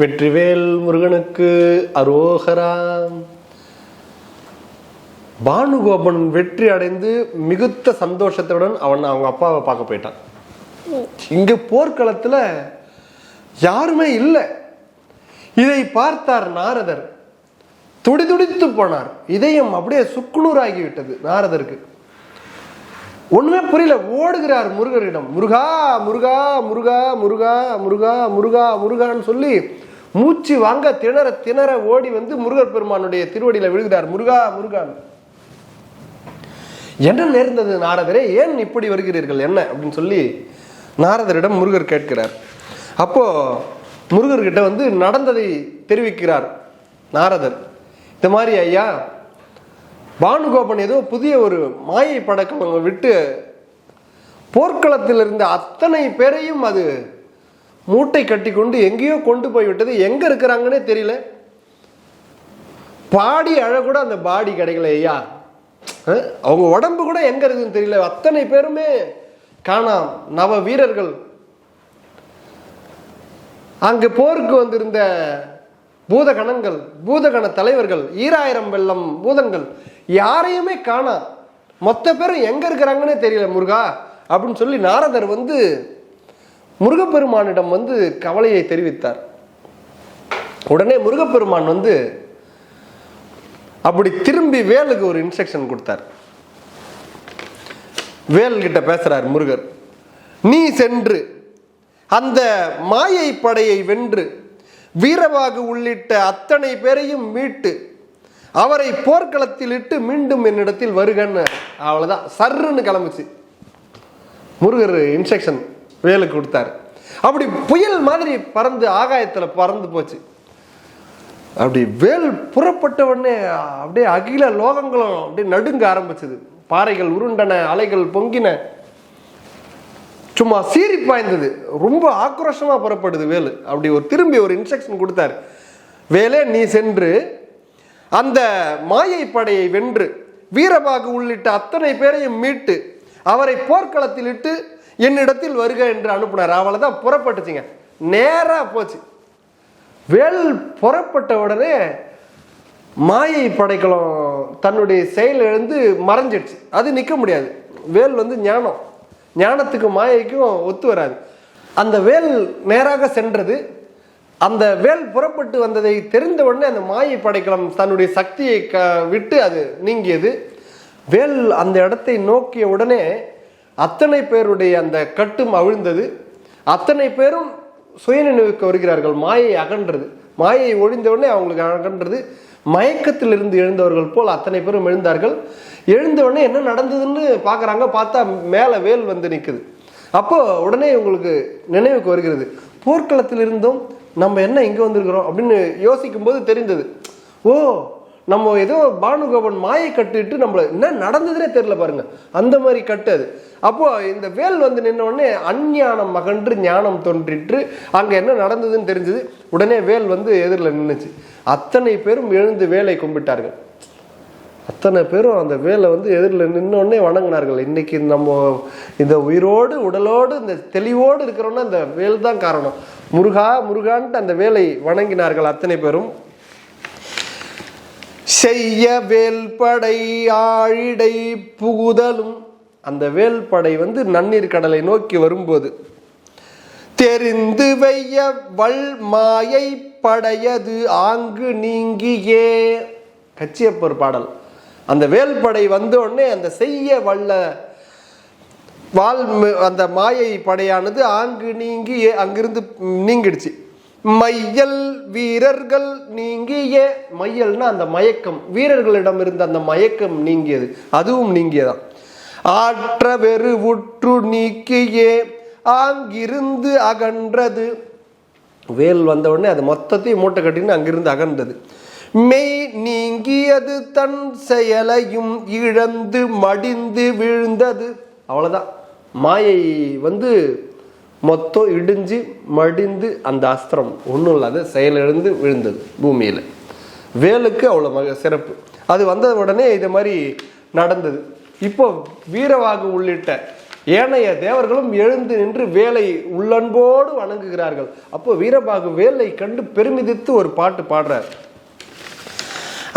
வெற்றிவேல் முருகனுக்கு அரோகரா. பானுகோபன் வெற்றி அடைந்து மிகுத்த சந்தோஷத்துடன் அவன் அவங்க அப்பாவை பார்க்க போயிட்டான். இங்க போர்க்களத்துல யாருமே இல்லை. இதை பார்த்தார் நாரதர். துடிதுடித்து போனார். இதயம் அப்படியே சுக்குனூர் ஆகிவிட்டது நாரதருக்கு. ஒண்ணுமே புரியல. ஓடுகிறார் முருகரிடம். முருகா முருகா முருகா முருகா முருகா முருகா முருகான்னு சொல்லி மூச்சு வாங்க திணற திணற ஓடி வந்து முருகர் பெருமானுடைய திருவடியில விழுகிறார். முருகா முருகான் என்ன நேர்ந்தது நாரதரே? ஏன் இப்படி வருகிறீர்கள்? என்ன? அப்படின்னு சொல்லி நாரதரிடம் முருகர் கேட்கிறார். அப்போ முருகர்கிட்ட வந்து நடந்ததை தெரிவிக்கிறார் நாரதர். இந்த மாதிரி ஐயா பானுகோபன் ஏதோ புதிய ஒரு மாயை படக்கம் அவங்க விட்டு போர்க்களத்தில் இருந்த அத்தனை பேரையும் அது மூட்டை கட்டி கொண்டு எங்கேயோ கொண்டு போய் விட்டது. எங்க இருக்கிறாங்கன்னே தெரியல. பாடி அழகூட அந்த பாடி கிடைக்கல ஐயா. அவங்க உடம்பு கூட எங்க இருக்குன்னு தெரியல. அத்தனை பேருமே காணாம். நவ வீரர்கள். அங்கு போருக்கு வந்திருந்த பூதகணங்கள் பூதகண தலைவர்கள் ஈராயிரம் வெள்ளம் பூதங்கள் யாரையுமே காணா. மொத்த பேரும் எங்க இருக்கிறாங்கன்னே தெரியல முருகா அப்படின்னு சொல்லி நாரதர் வந்து முருகப்பெருமானிடம் வந்து கவலையை தெரிவித்தார். உடனே முருகப்பெருமான் வந்து அப்படி திரும்பி வேலுக்கு ஒரு இன்ஸ்ட்ரக்ஷன் கொடுத்தார். வேல் கிட்ட பேசுறார் முருகர் நீ சென்று அந்த மாயை படையை வென்று வீரவாகு உள்ளிட்ட அத்தனை பேரையும் மீட்டு அவரை போர்க்களத்தில் இட்டு மீண்டும் என்னிடத்தில் வருகன்னு. அவ்வளோதான் சர்ருன்னு கிளம்புச்சு. முருகர் இன்ஸ்ட்ரக்ஷன் வேலுக்கு கொடுத்தாரு. அப்படி புயல் மாதிரி பறந்து ஆகாயத்தில் பறந்து போச்சு. அப்படி வேல் புறப்பட்ட உடனே அப்படியே அகில லோகங்களும் அப்படியே நடுங்க ஆரம்பிச்சது. பாறைகள் உருண்டன அலைகள் பொங்கின. சும்மா சீறி பாய்ந்தது. ரொம்ப ஆக்ரோஷமாக புறப்படுது வேலு. அப்படி ஒரு திரும்பி ஒரு இன்ஸ்ட்ரக்ஷன் கொடுத்தாரு. வேலே நீ சென்று அந்த மாயை படையை வென்று வீரபாகு உள்ளிட்ட அத்தனை பேரையும் மீட்டு அவரை போர்க்களத்தில் இட்டு என்னிடத்தில் வருக என்று அனுப்புனார். அவளை தான் புறப்பட்டுச்சிங்க. நேராக போச்சு. வேல் புறப்பட்ட உடனே மாயை படைக்கலம் தன்னுடைய செயல் எழுந்து மறைஞ்சிடுச்சு. அது நிற்க முடியாது. வேல் வந்து ஞானம். ஞானத்துக்கும் மாயைக்கும் ஒத்து வராது. அந்த வேல் நேராக சென்றது. அந்த வேல் புறப்பட்டு வந்ததை தெரிந்த உடனே அந்த மாயை படைக்கலம் தன்னுடைய சக்தியை க விட்டு அது நீங்கியது. வேல் அந்த இடத்தை நோக்கிய உடனே அத்தனை பேருடைய அந்த கட்டும் அவிழ்ந்தது. அத்தனை பேரும் சுயநினைவுக்கு வருகிறார்கள். மாயை அகன்றது. மாயை ஒழிந்த உடனே அவங்களுக்கு அகன்றது. மயக்கத்திலிருந்து எழுந்தவர்கள் போல் அத்தனை பேரும் எழுந்தார்கள். எழுந்த உடனே என்ன நடந்ததுன்னு பார்க்குறாங்க பார்த்தா மேலே வேல் வந்து நிற்குது அப்போது உடனே உங்களுக்கு நினைவுக்கு வருகிறது. போர்க்களத்தில் இருந்தும் நம்ம என்ன இங்கே வந்திருக்கிறோம் அப்படின்னு யோசிக்கும்போது தெரிந்தது. ஓ நம்ம ஏதோ பானுகோபன் மாயை கட்டுட்டு நம்மள என்ன நடந்ததுனே தெரில பாருங்க. அந்த மாதிரி கட்டு அது. அப்போ இந்த வேல் வந்து நின்ன அஞ்ஞானம் மகன்று ஞானம் தோன்றிற்று. அங்கே என்ன நடந்ததுன்னு தெரிஞ்சது. உடனே வேல் வந்து எதிரில் நின்றுச்சு அத்தனை பேரும் எழுந்து வேலை கும்பிட்டார்கள். அத்தனை பேரும் அந்த வேலை வந்து எதிரில் நின்னோடனே வணங்கினார்கள். இன்னைக்கு நம்ம இந்த உயிரோடு உடலோடு இந்த தெளிவோடு இருக்கிறோன்னா இந்த வேல் தான் காரணம். முருகா முருகான்ட்டு அந்த வேலை வணங்கினார்கள் அத்தனை பேரும். செய்ய வேல்படை ஆழிடை புகுதலும். அந்த வேல்படை வந்து நன்னீர் கடலை நோக்கி வரும்போது தெரிந்து வைய வல் மாயை படையது ஆங்கு நீங்கியே. கச்சியப்பர் பாடல். அந்த வேல்படை வந்த உடனே அந்த செய்ய வல்ல வால் அந்த மாயை படையானது ஆங்கு நீங்கி அங்கிருந்து நீங்கிடுச்சு. மையல் வீரர்கள் நீங்கிய மையல்னா அந்த மயக்கம். வீரர்களிடம் இருந்த அந்த மயக்கம் நீங்கியது. அதுவும் நீங்கியதான். ஆற்ற வெறு உற்று நீக்கியே ஆங்கிருந்து அகன்றது. வேல் வந்த உடனே அது மொத்தத்தையும் மூட்டை கட்டின்னு அங்கிருந்து அகன்றது. மெய் நீங்கியது தன் செயலையும் இழந்து மடிந்து விழுந்தது. அவ்வளோதான் மாயை வந்து மொத்தம் இடிஞ்சு மடிந்து அந்த அஸ்திரம் ஒன்றும் இல்லாத செயலிழந்து விழுந்தது பூமியில். வேலுக்கு அவ்வளோ மக சிறப்பு. அது வந்த உடனே இது மாதிரி நடந்தது. இப்போ வீரவாகு உள்ளிட்ட ஏனைய தேவர்களும் எழுந்து நின்று வேலை உள்ளன்போடு வணங்குகிறார்கள். அப்போ வீரபாகு வேலை கண்டு பெருமிதித்து ஒரு பாட்டு பாடுறார்.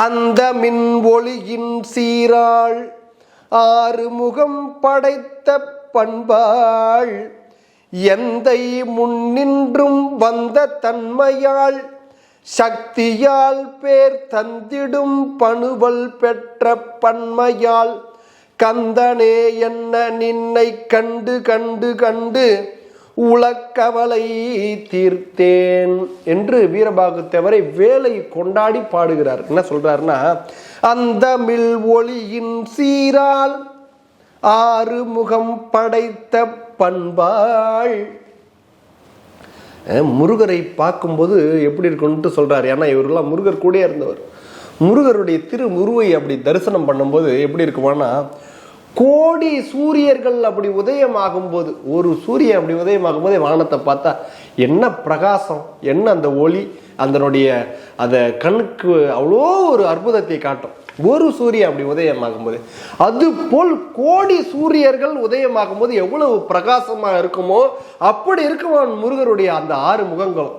அந்த மின் ஒளியின் சீராள் ஆறு முகம் படைத்த பண்பாள் எந்தை முன்னின்றும் வந்த தன்மையாள் சக்தியால் பேர் தந்திடும் பணுவல் பெற்ற பன்மையால் கந்தனே என்ன நின்னை கண்டு கண்டு கண்டு உலக்கவலை தீர்த்தேன் என்று வீரபாகுத்தேவரை வேலை கொண்டாடி பாடுகிறார். என்ன சொல்றாருன்னா அந்த மில் ஒளியின் சீரால் ஆறு முகம் படைத்த பண்பாள். முருகரை பார்க்கும்போது எப்படி இருக்குன்ட்டு சொல்றாரு. ஏன்னா இவரெல்லாம் முருகர் கூடயே இருந்தவர். முருகருடைய திருமுருவை அப்படி தரிசனம் பண்ணும்போது எப்படி இருக்குமானா கோடி சூரியர்கள் அப்படி உதயமாகும் போது ஒரு சூரியன் அப்படி உதயமாகும் போதே வானத்தை பார்த்தா என்ன பிரகாசம் என்ன அந்த ஒளி அதனுடைய அந்த கண்ணுக்கு அவ்வளோ ஒரு அற்புதத்தை காட்டும். ஒரு சூரியன் அப்படி உதயமாகும் போது அது போல் கோடி சூரியர்கள் உதயமாகும் போது எவ்வளவு பிரகாசமாக இருக்குமோ அப்படி இருக்குமான் முருகருடைய அந்த ஆறு முகங்களும்.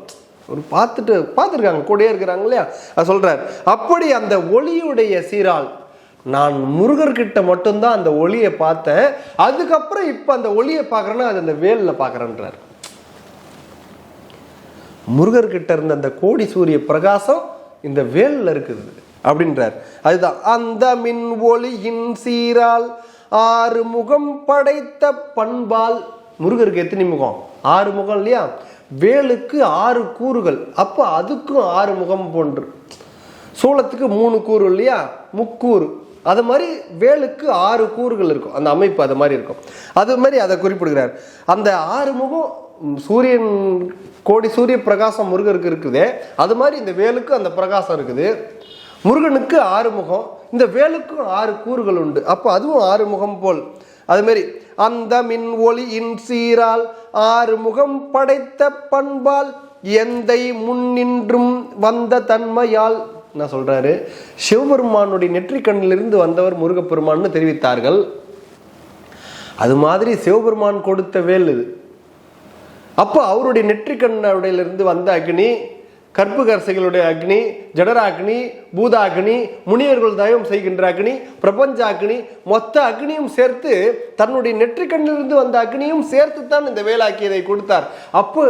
ஒரு பார்த்துட்டு பார்த்துருக்காங்க கூடயே இருக்கிறாங்க இல்லையா? அது அப்படி அந்த ஒளியுடைய சீரால் நான் முருகர்கிட்ட மட்டும்தான் அந்த ஒளியை பார்த்தேன். அதுக்கப்புறம் இப்போ அந்த ஒளியை பார்க்குறேன்னா அது அந்த வேலில் பார்க்குறேன்றார். முருகர்கிட்ட இருந்த அந்த கோடி சூரிய பிரகாசம் இந்த வேலில் இருக்குது அப்படின்றார். அதுதான் அந்த மின் ஒளியின் சீரால் ஆறு முகம் படைத்த பண்பால். முருகருக்கு எத்தனை முகம்? ஆறு முகம் இல்லையா? வேலுக்கு ஆறு கூறுகள். அப்போ அதுக்கும் ஆறு முகம் போன்று. சூளத்துக்கு மூணு கூறு இல்லையா? முக்கூறு. அது மாதிரி வேலுக்கு ஆறு கூறுகள் இருக்கும். அந்த அமைப்பு அது மாதிரி இருக்கும். அது மாதிரி அதை குறிப்பிடுகிறார். அந்த ஆறு முகம் சூரியன் கோடி சூரிய பிரகாசம் முருகருக்கு இருக்குதே. அது மாதிரி இந்த வேலுக்கு அந்த பிரகாசம் இருக்குது. முருகனுக்கு ஆறு முகம். இந்த வேலுக்கும் ஆறு கூறுகள் உண்டு. அப்போ அதுவும் ஆறு முகம் போல். அதுமாரி அந்த மின் ஒளியின் சீரால் ஆறு முகம் படைத்த பண்பால் எந்தை முன்னின்றும் வந்த தன்மையால் என்ன சொல்கிறாரு சிவபெருமானுடைய நெற்றிக்கண்ணிலிருந்து வந்தவர் முருகப்பெருமான்னு தெரிவித்தார்கள். அது மாதிரி சிவபெருமான் கொடுத்த வேல் இது. அப்போ அவருடைய நெற்றிக்கண்ணுடையிலிருந்து வந்த அக்னி கற்புகரசைகளுடைய அக்னி ஜடராக்னி பூதாக்னி முனிவர்கள் தயவம் செய்கின்ற அக்னி பிரபஞ்ச அக்னி மொத்த அக்னியும் சேர்த்து தன்னுடைய நெற்றிக்கண்ணிலிருந்து வந்த அக்னியும் சேர்த்து தான் இந்த வேலாக்கியதை கொடுத்தார். அப்போ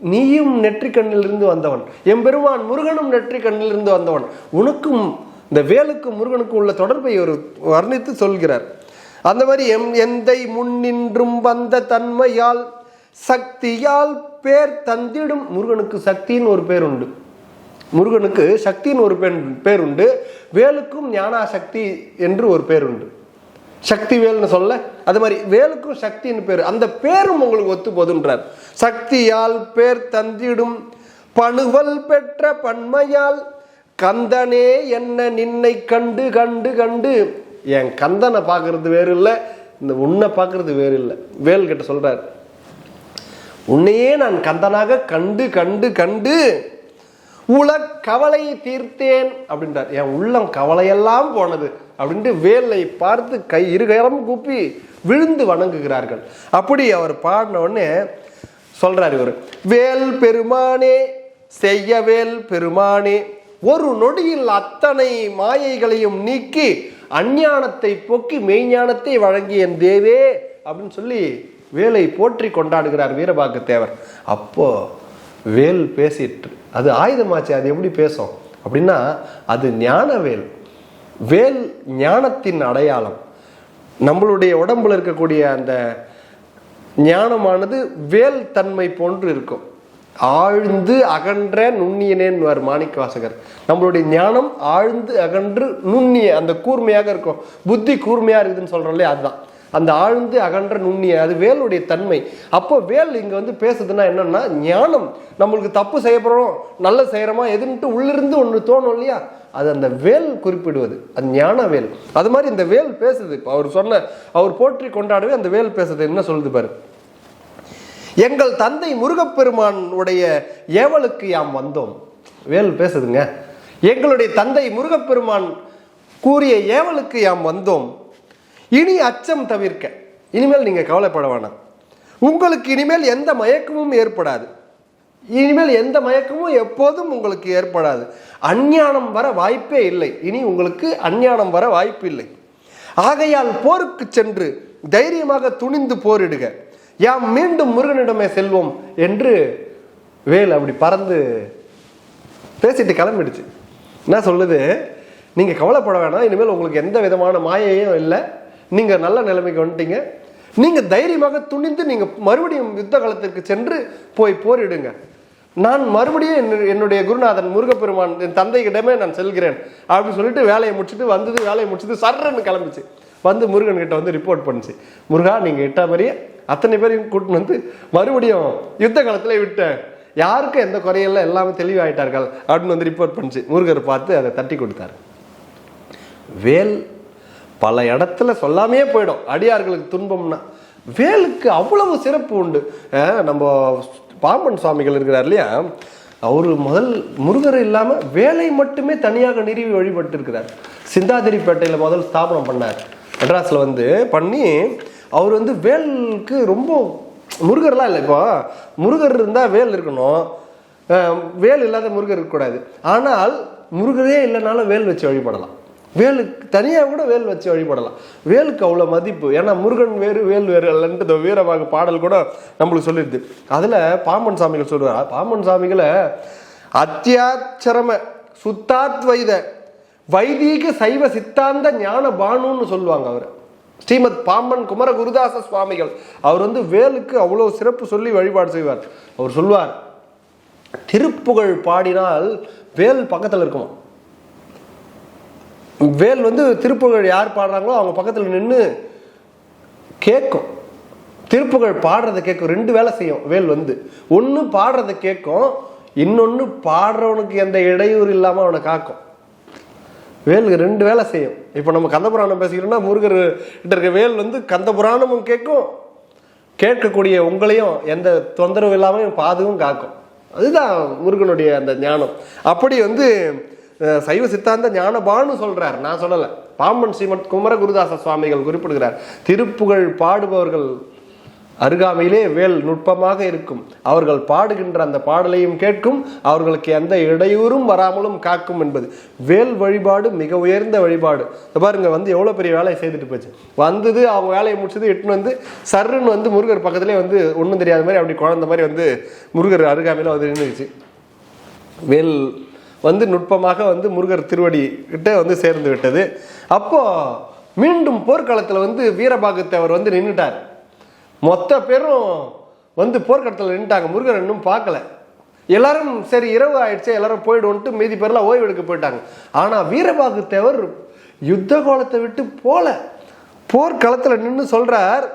நீயும் நெற்றிக்கண்ணிலிருந்து வந்தவன். எம்பெருமான் முருகனும் நெற்றிக்கண்ணிலிருந்து வந்தவன். உனக்கும் இந்த வேலுக்கும் முருகனுக்கும் உள்ள தொடர்பை ஒரு வர்ணித்து சொல்கிறார். அந்த மாதிரி எம் எந்தை முன்னின்றும் வந்த தன்மையால் சக்தியால் பேர் தந்திடும் முருகனுக்கு சக்தின்னு ஒரு பேர் உண்டு முருகனுக்கு சக்தின்னு ஒரு பெண் பேருண்டு. வேலுக்கும் ஞானாசக்தி என்று ஒரு பேருண்டு. சக்தி வேல்னு சொல்ல அது மாதிரி வேலுக்கும் சக்தின்னு பேர். அந்த பேரும் உங்களுக்கு ஒத்து போதுன்றார் சக்தியால் பேர் தந்திடும் பணுவல் பெற்ற பன்மையால் கந்தனே என்ன நின்னை கண்டு கண்டு கண்டு. என் கந்தனை பார்க்கறது வேறு இல்லை இந்த உன்னை பார்க்கறது வேறு இல்லை வேல் கிட்ட சொல்றார் உன்னையே நான் கந்தனாக கண்டு கண்டு கண்டு உல கவலையை தீர்த்தேன் அப்படின்றார். என் உள்ளம் கவலையெல்லாம் போனது. அப்படின்ட்டு வேலை பார்த்து கை இருகரம் கூப்பி விழுந்து வணங்குகிறார்கள். அப்படி அவர் பாடின உடனே சொல்றார் இவர் வேல் பெருமானே செய்ய வேல் பெருமானே ஒரு நொடியில் அத்தனை மாயைகளையும் நீக்கி அஞ்ஞானத்தை போக்கி மெய்ஞானத்தை வழங்கிய என் தேவே அப்படின்னு சொல்லி வேலை போற்றி கொண்டாடுகிறார் வீரபாகு தேவர் அப்போ வேல் பேசிட்டு அது ஆயுதமாச்சு அது எப்படி பேசும்? அப்படின்னா அது ஞான வேல் வேல் ஞானத்தின் அடையாளம். நம்மளுடைய உடம்புல இருக்கக்கூடிய அந்த ஞானமானது வேல் தன்மை போன்று இருக்கும். ஆழ்ந்து அகன்ற நுண்ணியனேன்வார் மாணிக்க வாசகர் நம்மளுடைய ஞானம் ஆழ்ந்து அகன்று நுண்ணிய அந்த கூர்மையாக இருக்கும். புத்தி கூர்மையா இருக்குதுன்னு சொல்றோம் இல்லையா அதுதான். அந்த ஆழ்ந்து அகன்ற நுண்ணிய அது வேலுடைய தன்மை. அப்போ வேல் இங்க வந்து பேசுதுன்னா என்னன்னா ஞானம். நம்மளுக்கு தப்பு செய்யப்படுறோம் நல்ல செய்யறோமா எதுன்ட்டு உள்ளிருந்து ஒன்று தோணும் இல்லையா? அது அந்த வேல் குறிப்பிடுவது. அது ஞான வேல். அது மாதிரி இந்த வேல் பேசுது. இப்போ அவர் சொன்ன அவர் போற்றி கொண்டாடவே அந்த வேல் பேசுது. என்ன சொல்லுது பாரு? எங்கள் தந்தை முருகப்பெருமான் உடைய ஏவலுக்கு யாம் வந்தோம். வேல் பேசுதுங்க. எங்களுடைய தந்தை முருகப்பெருமான் கூறிய ஏவலுக்கு யாம் வந்தோம். இனி அச்சம் தவிர்க்க. இனிமேல் நீங்கள் கவலைப்பட வேணாம். உங்களுக்கு இனிமேல் எந்த மயக்கமும் ஏற்படாது. இனிமேல் எந்த மயக்கமும் எப்போதும் உங்களுக்கு ஏற்படாது. அஞ்ஞானம் வர வாய்ப்பே இல்லை. இனி உங்களுக்கு அஞ்ஞானம் வர வாய்ப்பு இல்லை. ஆகையால் போருக்கு சென்று தைரியமாக துணிந்து போரிடுக. யாம் மீண்டும் முருகனிடமே செல்வோம் என்று வேல் அப்படி பறந்து பேசிட்டு கிளம்பிடுச்சு. என்ன சொல்லுது? நீங்கள் கவலைப்பட வேணாம். இனிமேல் உங்களுக்கு எந்த விதமான மாயையும் இல்லை. நீங்கள் நல்ல நிலைமைக்கு வந்துட்டீங்க. நீங்கள் தைரியமாக துணிந்து நீங்கள் மறுபடியும் யுத்த காலத்திற்கு சென்று போய் போரிடுங்க. நான் மறுபடியும் என்னுடைய குருநாதன் முருகப்பெருமான் என் தந்தையிடமே நான் செல்கிறேன் அப்படின்னு சொல்லிட்டு வேலையை முடிச்சுட்டு வந்தது வேலையை முடிச்சுட்டு சர்றன்னு கிளம்பிச்சு. வந்து முருகன் கிட்ட வந்து ரிப்போர்ட் பண்ணுச்சு. முருகா நீங்கள் இட்ட மாதிரியே அத்தனை பேரையும் கூட்டின்னு வந்து மறுபடியும் யுத்த காலத்தில் விட்டேன். யாருக்கும் எந்த குறையெல்லாம் எல்லாமே தெளிவாயிட்டார்கள் அப்படின்னு வந்து ரிப்போர்ட் பண்ணுச்சு. முருகர் பார்த்து அதை தட்டி கொடுத்தாரு. வேல் பல இடத்துல சொல்லாமையே போயிடும். அடியார்களுக்கு துன்பம்னா வேலுக்கு அவ்வளவு சிறப்பு உண்டு. நம்ம பாம்பன் சுவாமிகள் இருக்கிறார் இல்லையா? அவர் முதல் முருகர் இல்லாமல் வேலை மட்டுமே தனியாக நிறுவி வழிபட்டு இருக்கிறார் சிந்தாதிரிப்பேட்டையில் முதல் ஸ்தாபனம் பண்ணார். மெட்ராஸில் வந்து பண்ணி அவர் வந்து வேலுக்கு ரொம்ப முருகர்லாம் இல்லை இப்போ. முருகர் இருந்தால் வேல் இருக்கணும். வேல் இல்லாத முருகர் இருக்கக்கூடாது. ஆனால் முருகரே இல்லைனாலும் வேல் வச்சு வழிபடலாம். வேலுக்கு தனியாக கூட வேல் வச்சு வழிபடலாம். வேலுக்கு அவ்வளோ மதிப்பு. ஏன்னா முருகன் வேறு வேல் வேறு அல்லன்ட்டு இந்த வீரமாக பாடல் கூட நம்மளுக்கு சொல்லிடுது. அதில் பாம்பன் சாமிகள் சொல்லுவார் பாம்பன் சாமிகளை அத்தியாச்சரம சுத்தாத்வைத வைதீக சைவ சித்தாந்த ஞான பானுன்னு சொல்லுவாங்க அவர். ஸ்ரீமத் பாம்பன் குமர குருதாச சுவாமிகள். அவர் வந்து வேலுக்கு அவ்வளோ சிறப்பு சொல்லி வழிபாடு செய்வார். அவர் சொல்வார் திருப்புகழ் பாடினால் வேல் பக்கத்தில் இருக்குமா வேல் வந்து திருப்புகழ் யார் பாடுறாங்களோ அவங்க பக்கத்தில் நின்று கேட்கும் திருப்புகழ் பாடுறதை கேட்கும் ரெண்டு வேலை செய்யும் வேல் வந்து. ஒன்று பாடுறதை கேட்கும் இன்னொன்று பாடுறவனுக்கு எந்த இடையூறு இல்லாமல் அவனை காக்கும். வேலுக்கு ரெண்டு வேலை செய்யும். இப்போ நம்ம கந்தபுராணம் பேசிக்கிறோம்னா முருகர் கிட்ட இருக்க வேல் வந்து கந்தபுராணமும் கேட்கும் கேட்கக்கூடிய உங்களையும் எந்த தொந்தரவு இல்லாமல் பாதுவும் காக்கும் அதுதான் முருகனுடைய அந்த ஞானம். அப்படி வந்து சைவ சித்தாந்த ஞானபான்னு சொல்றார். நான் சொல்லலை. பாம்பன் ஸ்ரீமத் குமர குருதாச சுவாமிகள் குறிப்பிடுகிறார். திருப்புகழ் பாடுபவர்கள் அருகாமையிலே வேல் நுட்பமாக இருக்கும். அவர்கள் பாடுகின்ற அந்த பாடலையும் கேட்கும். அவர்களுக்கு எந்த இடையூறும் வராமலும் காக்கும் என்பது. வேல் வழிபாடு மிக உயர்ந்த வழிபாடு. பாருங்க வந்து எவ்வளோ பெரிய வேலையை செய்துட்டு போச்சு. வந்தது அவங்க வேலையை முடிச்சது எட்டுன்னு வந்து சர்ன்னு வந்து முருகர் பக்கத்துலேயே வந்து ஒன்றும் தெரியாத மாதிரி அப்படி குழந்த மாதிரி வந்து முருகர் அருகாமையில் வந்து நின்றுச்சு வேல் வந்து நுட்பமாக வந்து முருகர் திருவடி கிட்ட வந்து சேர்ந்து விட்டது. அப்போ மீண்டும் போர்க்களத்தில் வந்து வீரபாகத்தேவர் வந்து நின்றுட்டார் மொத்த பேரும் வந்து போர்க்களத்தில் நின்றுட்டாங்க முருகர் இன்னும் பார்க்கல. எல்லாரும் சரி இரவு ஆயிடுச்சு. எல்லாரும் போயிடுவோன்ட்டு மீதி பேர்லாம் ஓய்வு எடுக்க போயிட்டாங்க. ஆனால் வீரபாகுத்தேவர் யுத்த கோலத்தை விட்டு போல போர்க்களத்தில் நின்று சொல்றார்.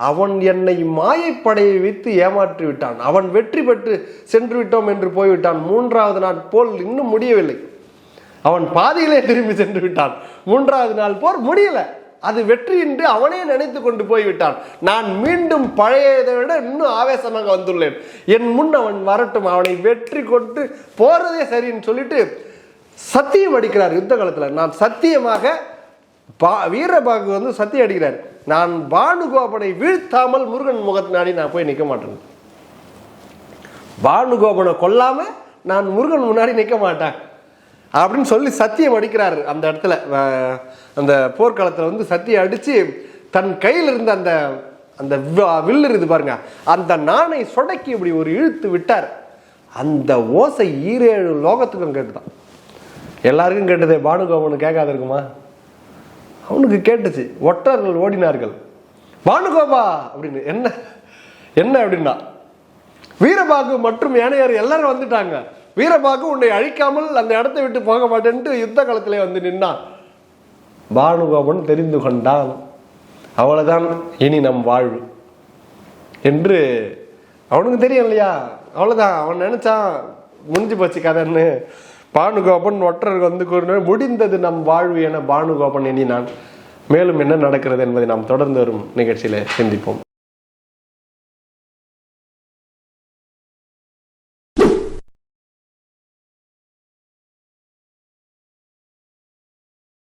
அவன் என்னை மாயப்படையை வைத்து ஏமாற்றி விட்டான். அவன் வெற்றி பெற்று சென்று விட்டோம் என்று போய்விட்டான். மூன்றாவது நாள் போல் இன்னும் முடியவில்லை. அவன் பாதியிலே திரும்பி சென்று விட்டான். மூன்றாவது நாள் போர் முடியல. அது வெற்றி என்று அவனே நினைத்து கொண்டு போய்விட்டான். நான் மீண்டும் பழையதை விட இன்னும் ஆவேசமாக வந்துள்ளேன். என் முன் அவன் வரட்டும். அவனை வெற்றி கொண்டு போறதே சரின்னு சொல்லிட்டு சத்தியம் அடிக்கிறார் யுத்த காலத்தில். நான் சத்தியமாக பா வீரபாகு வந்து சத்தியம் அடிக்கிறார். நான் பானுகோபனை வீழ்த்தாமல் முருகன் முகத்தினாடி நான் போய் நிற்க மாட்டேன். பானுகோபனை கொல்லாம நான் முருகன் முன்னாடி நிற்க மாட்டேன். அப்படின்னு சொல்லி சத்தியம் அடிக்கிறாரு அந்த இடத்துல. அந்த போர்க்களத்தில் வந்து சத்தியம் அடித்து தன் கையில் இருந்த அந்த அந்த வில்லு இருக்குது பாருங்க அந்த நாணை சொடக்கி இப்படி ஒரு இழுத்து விட்டார். அந்த ஓசை ஈரேழு லோகத்துக்கும் கேட்டுதான் எல்லாருக்கும் கேட்டதே பானுகோபனு கேட்காது இருக்குமா? அவனுக்கு கேட்டுச்சு ஒற்றர்கள் ஓடினார்கள். பானுகோபா அப்படின்னு என்ன என்ன அப்படின்னா வீரபாகு மற்றும் ஏனையர் எல்லாரும் வந்துட்டாங்க. வீரபாகு உன்னை அழிக்காமல் அந்த இடத்தை விட்டு போக மாட்டேன்ட்டு யுத்த காலத்திலே வந்து நின்னான். பானுகோபன் தெரிந்து கொண்டான். அவ்வளோதான் இனி நம் வாழ்வு என்று அவனுக்கு தெரியும் இல்லையா? அவ்வளோதான் அவன் நினைச்சான் முடிஞ்சு போச்சு கதைன்னு. பானுகோபன் ஒற்றர் வந்து கூறினார் முடிந்தது நம் வாழ்வு என பானுகோபன் எண்ணினான். மேலும் என்ன நடக்கிறது என்பதை நாம் தொடர்ந்து வரும் நிகழ்ச்சியில சிந்திப்போம்.